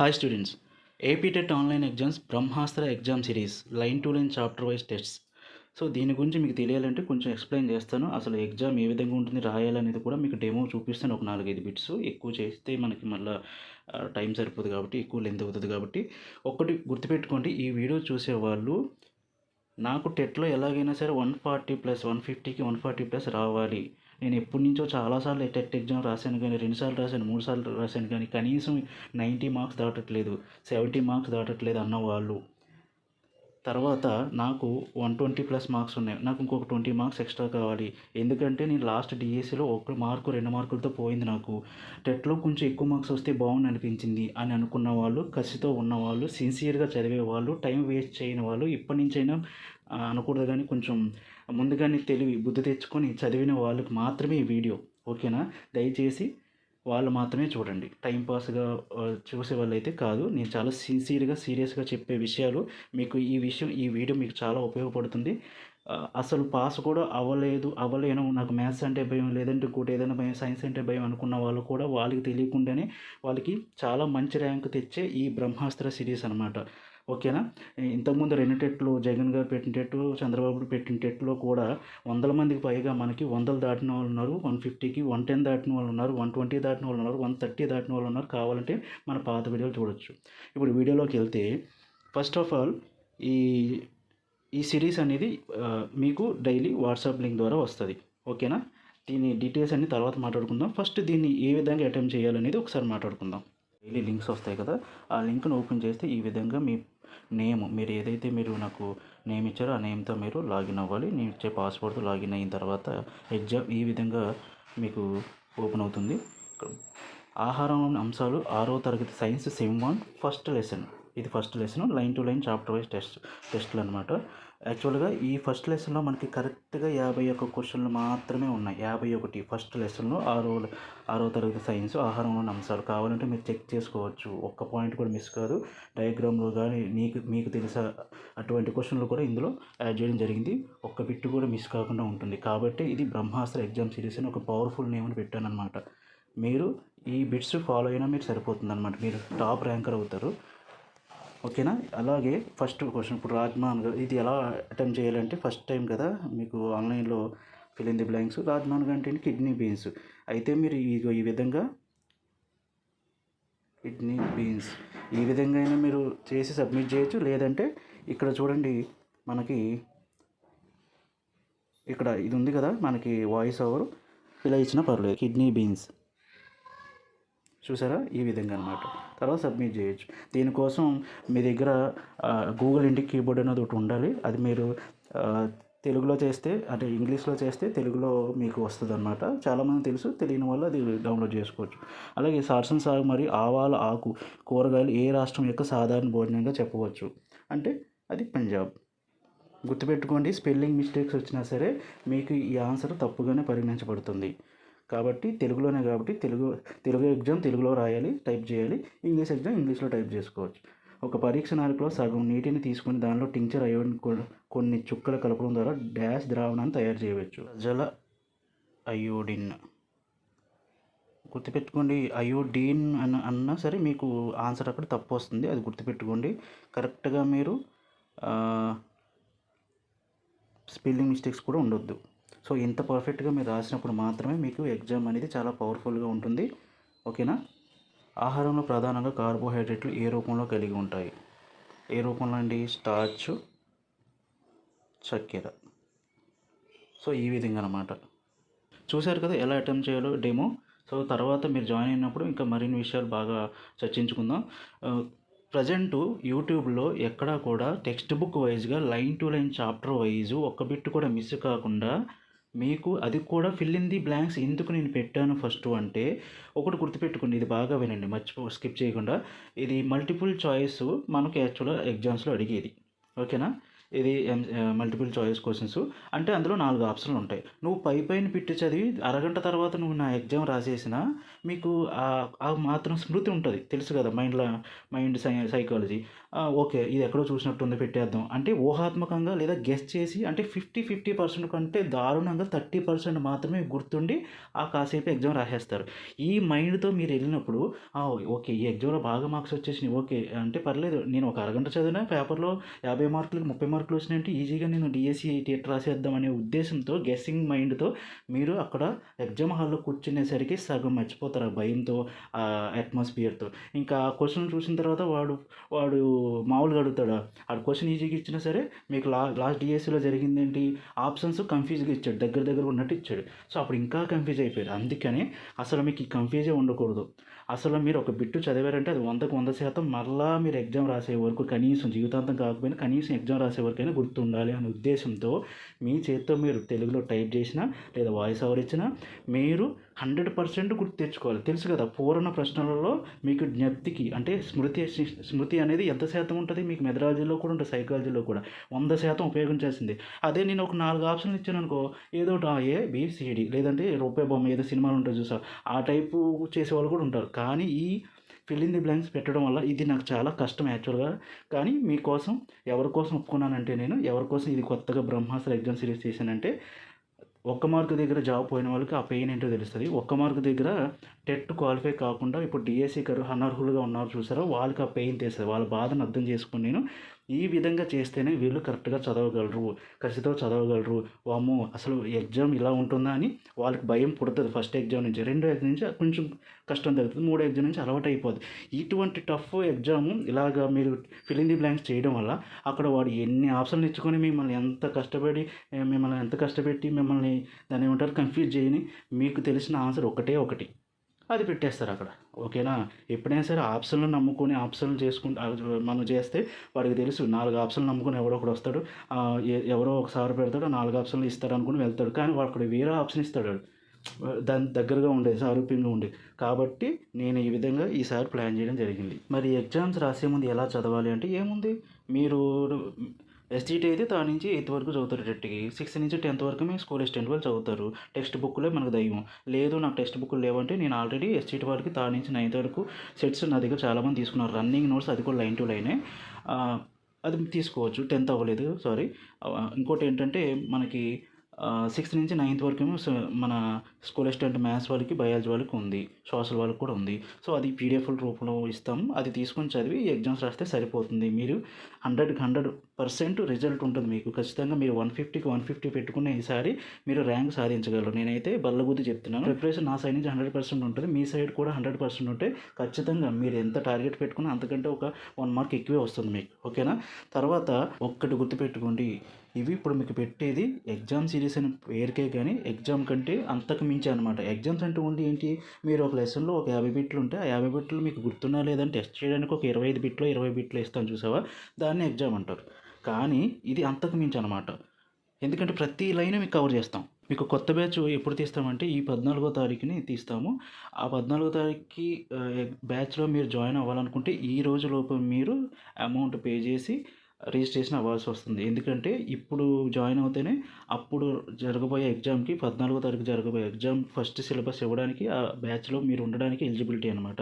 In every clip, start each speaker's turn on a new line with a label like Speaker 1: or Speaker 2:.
Speaker 1: Hi students AP TET online exams Brahmastra exam series line to line chapter wise tests so దీని గురించి మీకు తెలియాలంటే కొంచెం explain చేస్తాను. అసలు ఎగ్జామ్ ఏ విధంగా ఉంటుంది రాయాలనేది కూడా మీకు డెమో చూపిస్తాను. ఒక నాలుగైదు బిట్స్ ఎక్కువ చేస్తే మనకి మళ్ళీ టైం సరిపోదు కాబట్టి ఎక్కువ లెంత్ అవుతుంది కాబట్టి. ఒక్కటి గుర్తుపెట్టుకోండి ఈ వీడియో చూసేవాళ్ళు నాకు టెట్లో ఎలాగైనా సరే వన్ ఫార్టీ ప్లస్ వన్ ఫిఫ్టీకి వన్ ఫార్టీ ప్లస్ రావాలి. నేను ఎప్పటి నుంచో చాలాసార్లు టెట్ ఎగ్జామ్ రాశాను కానీ రెండుసార్లు రాశాను మూడు సార్లు రాశాను కానీ కనీసం నైంటీ మార్క్స్ దాటట్లేదు సెవెంటీ మార్క్స్ దాటట్లేదు అన్న వాళ్ళు. తర్వాత నాకు వన్ ట్వంటీ ప్లస్ మార్క్స్ ఉన్నాయి. నాకు ఇంకొక ట్వంటీ మార్క్స్ ఎక్స్ట్రా కావాలి. ఎందుకంటే నేను లాస్ట్ డిఎస్సిలో ఒక మార్కు రెండు మార్కులతో పోయింది నాకు. టెట్లో కొంచెం ఎక్కువ మార్క్స్ వస్తే బాగుంది అనిపించింది అని అనుకున్న వాళ్ళు కసితో ఉన్నవాళ్ళు సిన్సియర్గా చదివే వాళ్ళు టైం వేస్ట్ చేయని వాళ్ళు ఇప్పటి నుంచైనా అనకూడదు కానీ కొంచెం ముందుగానే తెలివి బుద్ధి తెచ్చుకొని చదివిన వాళ్ళకి మాత్రమే ఈ వీడియో ఓకేనా? దయచేసి వాళ్ళు మాత్రమే చూడండి. టైంపాస్గా చూసే వాళ్ళు అయితే కాదు. నేను చాలా సిన్సియర్గా సీరియస్గా చెప్పే విషయాలు మీకు ఈ విషయం ఈ వీడియో మీకు చాలా ఉపయోగపడుతుంది. అసలు పాస్ కూడా అవ్వలేదు అవ్వలేను. నాకు మ్యాథ్స్ అంటే భయం లేదంటే ఇంకోటి ఏదైనా భయం సైన్స్ అంటే భయం అనుకున్న వాళ్ళు కూడా వాళ్ళకి తెలియకుండానే వాళ్ళకి చాలా మంచి ర్యాంక్ తెచ్చే ఈ బ్రహ్మాస్త్ర సిరీస్ అనమాట ఓకేనా? ఇంతకుముందు రెండు టెట్లు జగన్ గారు పెట్టిన టెట్లు చంద్రబాబు పెట్టిన టెట్లో కూడా వందల మందికి పైగా మనకి వందలు దాటిన వాళ్ళు ఉన్నారు. వన్ ఫిఫ్టీకి వన్ టెన్ దాటిన వాళ్ళు ఉన్నారు. వన్ ట్వంటీ దాటిన వాళ్ళు ఉన్నారు. వన్ థర్టీ దాటిన వాళ్ళు ఉన్నారు. కావాలంటే మన పాత వీడియోలు చూడొచ్చు. ఇప్పుడు వీడియోలోకి వెళ్తే ఫస్ట్ ఆఫ్ ఆల్ ఈ ఈ సిరీస్ అనేది మీకు డైలీ వాట్సాప్ లింక్ ద్వారా వస్తుంది. ఓకేనా? దీని డీటెయిల్స్ అన్ని తర్వాత మాట్లాడుకుందాం. ఫస్ట్ దీన్ని ఏ విధంగా అటెంప్ట్ చేయాలనేది ఒకసారి మాట్లాడుకుందాం. డైలీ లింక్స్ వస్తాయి కదా ఆ లింక్ను ఓపెన్ చేస్తే ఈ విధంగా మీ నేమ్ మీరు ఏదైతే మీరు నాకు నేమ్ ఇచ్చారో ఆ నేమ్తో మీరు లాగిన్ అవ్వాలి. నేను ఇచ్చే పాస్వర్డ్తో లాగిన్ అయిన తర్వాత ఎగ్జామ్ ఈ విధంగా మీకు ఓపెన్ అవుతుంది. ఆహారం అంశాలు ఆరో తరగతి science sem one first lesson. ఇది first lesson line to line chapter wise test టెస్ట్లు అనమాట యాక్చువల్గా ఈ ఫస్ట్ లెసన్లో మనకి కరెక్ట్గా యాభై ఒక్క క్వశ్చన్లు మాత్రమే ఉన్నాయి. యాభై ఒకటి ఫస్ట్ లెసన్లో ఆరో ఆరో తరగతి సైన్స్ ఆహారంలోని అంశాలు కావాలంటే మీరు చెక్ చేసుకోవచ్చు. ఒక్క పాయింట్ కూడా మిస్ కాదు. డయాగ్రామ్లో కానీ నీకు మీకు తెలిసా అటువంటి క్వశ్చన్లు కూడా ఇందులో యాడ్ చేయడం జరిగింది. ఒక్క బిట్ కూడా మిస్ కాకుండా ఉంటుంది. కాబట్టి ఇది బ్రహ్మాస్త్ర ఎగ్జామ్ సిరీస్ అని ఒక పవర్ఫుల్ నేమ్ అని పెట్టాను అనమాట మీరు ఈ బిట్స్ ఫాలో అయినా మీరు సరిపోతుంది అనమాట మీరు టాప్ ర్యాంకర్ అవుతారు. ఓకేనా? అలాగే ఫస్ట్ క్వశ్చన్ ఇప్పుడు రాజ్మాన్ ఇది ఎలా అటెంప్ట్ చేయాలంటే ఫస్ట్ టైం కదా మీకు ఆన్లైన్లో ఫిల్ ఇన్ ది బ్లాంక్స్ రాజ్మాన్ అంటే కిడ్నీ బీన్స్. అయితే మీరు ఇదిగో ఈ విధంగా కిడ్నీ బీన్స్. ఈ విధంగా అయినా మీరు చేసి సబ్మిట్ చేయొచ్చు. లేదంటే ఇక్కడ చూడండి మనకి ఇక్కడ ఇది ఉంది కదా మనకి వాయిస్ ఓవర్ ఇలా ఇచ్చినా పర్లేదు. Kidney beans. చూసారా? ఈ విధంగా అనమాట తర్వాత సబ్మిట్ చేయొచ్చు. దీనికోసం మీ దగ్గర గూగుల్ ఇంటికి కీబోర్డ్ అనేది ఒకటి ఉండాలి. అది మీరు తెలుగులో చేస్తే అంటే ఇంగ్లీష్లో చేస్తే తెలుగులో మీకు వస్తుంది అనమాట చాలామంది తెలుసు తెలియని వాళ్ళు అది డౌన్లోడ్ చేసుకోవచ్చు. అలాగే సార్సన్ సాగు మరి ఆవాల ఆకు కూరగాయలు ఏ రాష్ట్రం యొక్క సాధారణ భోజనంగా చెప్పవచ్చు? అంటే అది పంజాబ్. గుర్తుపెట్టుకోండి స్పెల్లింగ్ మిస్టేక్స్ వచ్చినా సరే మీకు ఈ ఆన్సర్ తప్పుగానే పరిగణించబడుతుంది. కాబట్టి తెలుగులోనే కాబట్టి తెలుగు తెలుగు ఎగ్జామ్ తెలుగులో రాయాలి టైప్ చేయాలి ఇంగ్లీష్ ఎగ్జామ్ ఇంగ్లీష్లో టైప్ చేసుకోవచ్చు. ఒక పరీక్ష నాలుగులో సగం నీటిని తీసుకొని దానిలో టించర్ అయోడిన్ కొన్ని చుక్కలు కలపడం ద్వారా డ్యాష్ ద్రావణాన్ని తయారు చేయవచ్చు. జల అయోడిన్. గుర్తుపెట్టుకోండి అయోడీన్ అన్న అన్నా సరే మీకు ఆన్సర్ అక్కడ తప్పు వస్తుంది అది గుర్తుపెట్టుకోండి. కరెక్ట్గా మీరు స్పెల్లింగ్ మిస్టేక్స్ కూడా ఉండొద్దు. సో ఇంత పర్ఫెక్ట్గా మీరు రాసినప్పుడు మాత్రమే మీకు ఎగ్జామ్ అనేది చాలా పవర్ఫుల్గా ఉంటుంది. ఓకేనా? ఆహారంలో ప్రధానంగా కార్బోహైడ్రేట్లు ఏ రూపంలో కలిగి ఉంటాయి? ఏ రూపంలో అండి? స్టార్చ్ చక్కెర. సో ఈ విధంగా అనమాట చూశారు కదా ఎలా అటెంప్ట్ చేయాలో డెమో. సో తర్వాత మీరు జాయిన్ అయినప్పుడు ఇంకా మరిన్ని విషయాలు బాగా చర్చించుకుందాం. ప్రజెంట్ యూట్యూబ్లో ఎక్కడా కూడా టెక్స్ట్ బుక్ వైజ్గా line to line chapter wise ఒక్క బిట్ కూడా మిస్ కాకుండా మీకు అది కూడా ఫిల్ ఇన్ ది బ్లాంక్స్ ఎందుకు నేను పెట్టాను ఫస్ట్ అంటే ఒకటి గుర్తుపెట్టుకోండి ఇది బాగా వినండి మర్చిపో స్కిప్ చేయకుండా. ఇది మల్టిపుల్ చాయిస్ మనకు యాక్చువల్గా ఎగ్జామ్స్లో అడిగేది. ఓకేనా? ఇది ఎం మల్టిపుల్ చాయిస్ క్వశ్చన్స్ అంటే అందులో నాలుగు ఆప్షన్లు ఉంటాయి. నువ్వు పై పైన పెట్టి చదివి అరగంట తర్వాత నువ్వు నా ఎగ్జామ్ రాసేసినా మీకు ఆ- ఆ మాత్రం స్మృతి ఉంటుంది. తెలుసు కదా మైండ్లో మైండ్ సై సైకాలజీ ఓకే ఇది ఎక్కడో చూసినట్టుంది పెట్టేద్దాం. అంటే ఊహాత్మకంగా లేదా గెస్ చేసి అంటే ఫిఫ్టీ ఫిఫ్టీ పర్సెంట్ కంటే దారుణంగా థర్టీ పర్సెంట్ మాత్రమే గుర్తుండి ఆ కాసేపు ఎగ్జామ్ రాసేస్తారు. ఈ మైండ్తో మీరు వెళ్ళినప్పుడు ఓకే ఈ ఎగ్జామ్లో బాగా మార్క్స్ వచ్చేసినాయి ఓకే అంటే పర్లేదు నేను ఒక అరగంట చదివినా పేపర్లో యాభై మార్కులకి ముప్పై మార్కులు వచ్చినాయంటే ఈజీగా నేను డిఎస్సి టెట్ రాసేద్దాం అనే ఉద్దేశంతో గెస్సింగ్ మైండ్తో మీరు అక్కడ ఎగ్జామ్ హాల్లో కూర్చునేసరికి సగం మర్చిపోతారు ఆ భయంతో ఆ అట్మాస్ఫియర్తో ఇంకా ఆ క్వశ్చన్ చూసిన తర్వాత వాడు వాడు మామూలుగా అడుగుతాడు? ఆడు క్వశ్చన్ ఈజీగా ఇచ్చినా సరే మీకు లా లాస్ట్ డిఎస్సిలో జరిగింది ఏంటి ఆప్షన్స్ కన్ఫ్యూజ్గా ఇచ్చాడు. దగ్గర దగ్గర ఉన్నట్టు ఇచ్చాడు. సో అప్పుడు ఇంకా కన్ఫ్యూజ్ అయిపోయారు అందుకని అసలు మీకు ఈ కన్ఫ్యూజే ఉండకూడదు. అసలు మీరు ఒక బిట్టు చదివారంటే అది వందకు వంద శాతం మరలా మీరు ఎగ్జామ్ రాసే వరకు కనీసం జీవితాంతం కాకపోయినా కనీసం ఎగ్జామ్ రాసే వరకైనా గుర్తుండాలి అనే ఉద్దేశంతో మీ చేత్తో మీరు తెలుగులో టైప్ చేసినా లేదా వాయిస్ ఓవర్ ఇచ్చినా మీరు హండ్రెడ్ పర్సెంట్ గుర్తు తెచ్చుకోవాలి. తెలుసు కదా పూర్ణ ప్రశ్నలలో మీకు జ్ఞప్తికి అంటే స్మృతి స్మృతి అనేది ఎంత శాతం ఉంటుంది? మీకు మెథడాలజీలో కూడా ఉంటుంది సైకాలజీలో కూడా. వంద శాతం ఉపయోగించాల్సింది. అదే నేను ఒక నాలుగు ఆప్షన్లు ఇచ్చాను అనుకో ఏదో ఏ బి లేదంటే రూపాయి బొమ్మ ఏదో సినిమాలు ఉంటాయి చూసా ఆ టైపు చేసే వాళ్ళు కూడా ఉంటారు. కానీ ఈ ఫిల్ ఇన్ ది బ్లాంక్స్ పెట్టడం వల్ల ఇది నాకు చాలా కష్టం యాక్చువల్గా కానీ మీకోసం ఎవరి కోసం ఒప్పుకున్నానంటే నేను ఎవరి కోసం ఇది కొత్తగా బ్రహ్మాస్త్ర ఎగ్జామ్ సిరీస్ చేశానంటే ఒక్క మార్కు దగ్గర జాబ్ పోయిన వాళ్ళకి ఆ పెయిన్ ఏంటో తెలుస్తుంది. ఒక్క మార్కు దగ్గర టెట్ క్వాలిఫై కాకుండా ఇప్పుడు డిఎస్సీ గారు అనర్హులుగా ఉన్నారు చూసారో? వాళ్ళకి ఆ పెయిన్ తెలుస్తుంది వాళ్ళ బాధను అర్థం చేసుకుని నేను ఈ విధంగా చేస్తేనే వీళ్ళు కరెక్ట్గా చదవగలరు కసితో చదవగలరు. వామ్మో అసలు ఎగ్జామ్ ఇలా ఉంటుందా అని వాళ్ళకి భయం పుడుతుంది. ఫస్ట్ ఎగ్జామ్ నుంచి రెండో ఎగ్జామ్ నుంచి కొంచెం కష్టం తగ్గుతుంది మూడో ఎగ్జామ్ నుంచి అలవాటు అయిపోతుంది ఇటువంటి టఫ్ ఎగ్జామ్ ఇలాగా మీరు ఫిలింగ్ ది బ్లాంక్స్ చేయడం వల్ల అక్కడ వాడు ఎన్ని ఆప్షన్లు ఇచ్చుకొని మిమ్మల్ని ఎంత కష్టపడి మిమ్మల్ని ఎంత కష్టపెట్టి మిమ్మల్ని దాన్ని ఏమంటారు కన్ఫ్యూజ్ చేయని మీకు తెలిసిన ఆన్సర్ ఒకటే ఒకటి. అది పెట్టేస్తారు అక్కడ. ఓకేనా? ఎప్పుడైనా సరే ఆప్షన్లు నమ్ముకొని ఆప్షన్లు చేసుకుంటూ మనం చేస్తే వాడికి తెలుసు నాలుగు ఆప్షన్లు నమ్ముకొని ఎవడో ఒకడు వస్తాడు. ఎ- ఎవరో ఒకసారి పెడతాడు నాలుగు ఆప్షన్లు ఇస్తారనుకుని వెళ్తాడు. కానీ వాడు అక్కడ వేరే ఆప్షన్ ఇస్తాడు దాని దగ్గరగా ఉండేది సారూప్యంగా ఉండేది కాబట్టి నేను ఈ విధంగా ఈసారి ప్లాన్ చేయడం జరిగింది. మరి ఎగ్జామ్స్ రాసే ముందు ఎలా చదవాలి అంటే ఏముంది? మీరు ఎస్జిటి అయితే తా నుంచి ఎయిత్ వరకు చదువుతారు టెట్కి సిక్స్త్ నుంచి టెన్త్ వరకు మేము స్కూల్ అసిస్టెంట్ వాళ్ళు చదువుతారు. టెక్స్ట్ బుక్లే మనకు దయ్యం. లేదు నాకు టెక్స్ట్ బుక్లు లేవంటే నేను ఆల్రెడీ ఎస్జిటి వరకు తా నుంచి నైన్త్ వరకు సెట్స్ నా దగ్గర చాలామంది తీసుకున్నారు. రన్నింగ్ నోట్స్ అది కూడా లైన్ టు లైనే. అది తీసుకోవచ్చు. టెన్త్ అవ్వలేదు. సారీ. ఇంకోటి ఏంటంటే మనకి సిక్స్త్ నుంచి నైన్త్ వరకు మన స్కూల్ అసిస్టెంట్ మ్యాథ్స్ వాళ్ళకి బయాలజీ వాళ్ళకి ఉంది. సోషల్ వాళ్ళకి కూడా ఉంది. సో అది పీడిఎఫ్ రూపంలో ఇస్తాము అది తీసుకొని చదివి ఎగ్జామ్స్ రాస్తే సరిపోతుంది. మీరు హండ్రెడ్కి హండ్రెడ్ పర్సెంట్ రిజల్ట్ ఉంటుంది మీకు. ఖచ్చితంగా మీరు వన్ ఫిఫ్టీకి వన్ ఫిఫ్టీ పెట్టుకున్న ఈసారి మీరు ర్యాంక్ సాధించగలరు. నేనైతే బల్లబుద్ధి చెప్తున్నాను. ప్రిపరేషన్ నా సైడ్ నుంచి హండ్రెడ్ పర్సెంట్ ఉంటుంది. మీ సైడ్ కూడా హండ్రెడ్ పర్సెంట్ ఉంటే ఖచ్చితంగా మీరు ఎంత టార్గెట్ పెట్టుకున్నా అంతకంటే ఒక వన్ మార్క్ ఎక్కువే వస్తుంది మీకు. ఓకేనా? తర్వాత ఒక్కటి గుర్తుపెట్టుకోండి. ఇవి ఇప్పుడు మీకు పెట్టేది ఎగ్జామ్ సిరీస్ అని పేరుకే కానీ ఎగ్జామ్ కంటే అంతకు మించి అనమాట ఎగ్జామ్స్ అంటే ఉండి ఏంటి? మీరు ఒక లెసన్లో ఒక యాభై బిట్లు ఉంటే ఆ యాభై బిట్లు మీకు గుర్తున్నా లేదని టెస్ట్ చేయడానికి ఒక ఇరవై ఐదు బిట్లో ఇరవై బిట్లు ఇస్తాను చూసావా? దాన్ని ఎగ్జామ్ అంటారు. కానీ ఇది అంతకు మించి అనమాట ఎందుకంటే ప్రతి లైన్ మీకు కవర్ చేస్తాం. మీకు కొత్త బ్యాచ్ ఎప్పుడు తీస్తామంటే ఈ పద్నాలుగో తారీఖుని తీస్తాము. ఆ పద్నాలుగో తారీఖుకి బ్యాచ్లో మీరు జాయిన్ అవ్వాలనుకుంటే ఈ రోజు లోపు మీరు అమౌంట్ పే చేసి రిజిస్ట్రేషన్ అవ్వాల్సి వస్తుంది. ఎందుకంటే ఇప్పుడు జాయిన్ అవుతేనే అప్పుడు జరగబోయే ఎగ్జామ్కి పద్నాలుగో తారీఖు జరగబోయే ఎగ్జామ్ ఫస్ట్ సిలబస్ ఇవ్వడానికి ఆ బ్యాచ్లో మీరు ఉండడానికి ఎలిజిబిలిటీ అనమాట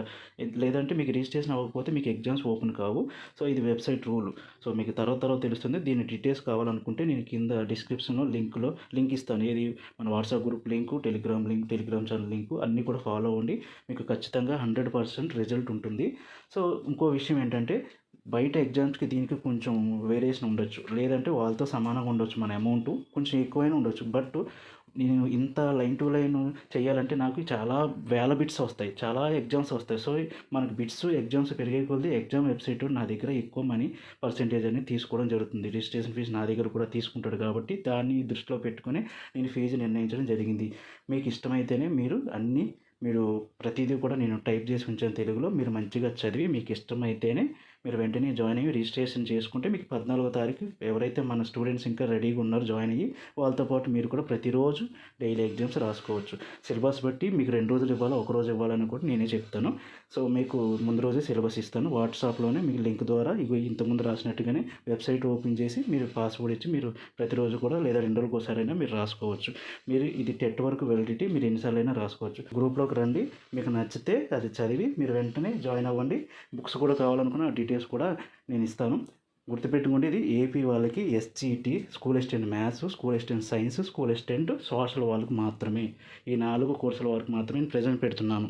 Speaker 1: లేదంటే మీకు రిజిస్ట్రేషన్ అవ్వకపోతే మీకు ఎగ్జామ్స్ ఓపెన్ కావు. సో ఇది వెబ్సైట్ రూల్. సో మీకు తర్వాత తర్వాత తెలుస్తుంది. దీని డీటెయిల్స్ కావాలనుకుంటే నేను కింద డిస్క్రిప్షన్లో లింక్లో లింక్ ఇస్తాను. ఏది మన WhatsApp group link Telegram link Telegram channel link అన్నీ కూడా ఫాలో అవ్వండి. మీకు ఖచ్చితంగా హండ్రెడ్ పర్సెంట్ రిజల్ట్ ఉంటుంది. సో ఇంకో విషయం ఏంటంటే బయట ఎగ్జామ్స్కి దీనికి కొంచెం వేరియేషన్ ఉండొచ్చు. లేదంటే వాళ్ళతో సమానంగా ఉండొచ్చు మన అమౌంట్. కొంచెం ఎక్కువైనా ఉండొచ్చు. బట్ నేను ఇంత లైన్ టు లైన్ చేయాలంటే నాకు చాలా వేల బిట్స్ వస్తాయి. చాలా ఎగ్జామ్స్ వస్తాయి. సో మనకు బిట్స్ ఎగ్జామ్స్ పెరిగే కొద్దీ ఎగ్జామ్ వెబ్సైట్ నా దగ్గర ఎక్కువ మనీ పర్సెంటేజ్ అనేది తీసుకోవడం జరుగుతుంది. రిజిస్ట్రేషన్ ఫీజు నా దగ్గర కూడా తీసుకుంటాడు కాబట్టి దాన్ని దృష్టిలో పెట్టుకొని నేను ఫీజు నిర్ణయించడం జరిగింది. మీకు ఇష్టమైతేనే మీరు అన్నీ మీరు ప్రతిదీ కూడా నేను టైప్ చేసి ఉంచాను తెలుగులో. మీరు మంచిగా చదివి మీకు ఇష్టమైతేనే మీరు వెంటనే జాయిన్ అయ్యి రిజిస్ట్రేషన్ చేసుకుంటే మీకు పద్నాలుగో తారీఖు ఎవరైతే మన స్టూడెంట్స్ ఇంకా రెడీగా ఉన్నారో జాయిన్ అయ్యి వాళ్ళతో పాటు మీరు కూడా ప్రతిరోజు డైలీ ఎగ్జామ్స్ రాసుకోవచ్చు. సిలబస్ బట్టి మీకు రెండు రోజులు ఇవ్వాలా? ఒక రోజు ఇవ్వాలని కూడా నేనే చెప్తాను. సో మీకు ముందు రోజే సిలబస్ ఇస్తాను. వాట్సాప్లోనే మీకు లింక్ ద్వారా ఇగో ఇంతకుముందు రాసినట్టుగానే వెబ్సైట్ ఓపెన్ చేసి మీరు పాస్వర్డ్ ఇచ్చి మీరు ప్రతిరోజు కూడా లేదా రెండు రోజులకు ఒకసారైనా మీరు రాసుకోవచ్చు. మీరు ఇది టెట్ వరకు వెలిడిటీ మీరు ఎన్నిసార్లు అయినా రాసుకోవచ్చు. గ్రూప్లోకి రండి. మీకు నచ్చితే అది చదివి మీరు వెంటనే జాయిన్ అవ్వండి. బుక్స్ కూడా కావాలనుకున్న డీటెయిల్స్ కూడా నేను ఇస్తాను. గుర్తుపెట్టుకుంటే ఇది ఏపీ వాళ్ళకి SGT school assistant maths school assistant science school assistant social వాళ్ళకి మాత్రమే. ఈ నాలుగు కోర్సుల వరకు మాత్రమే నేను ప్రజెంట్ పెడుతున్నాను.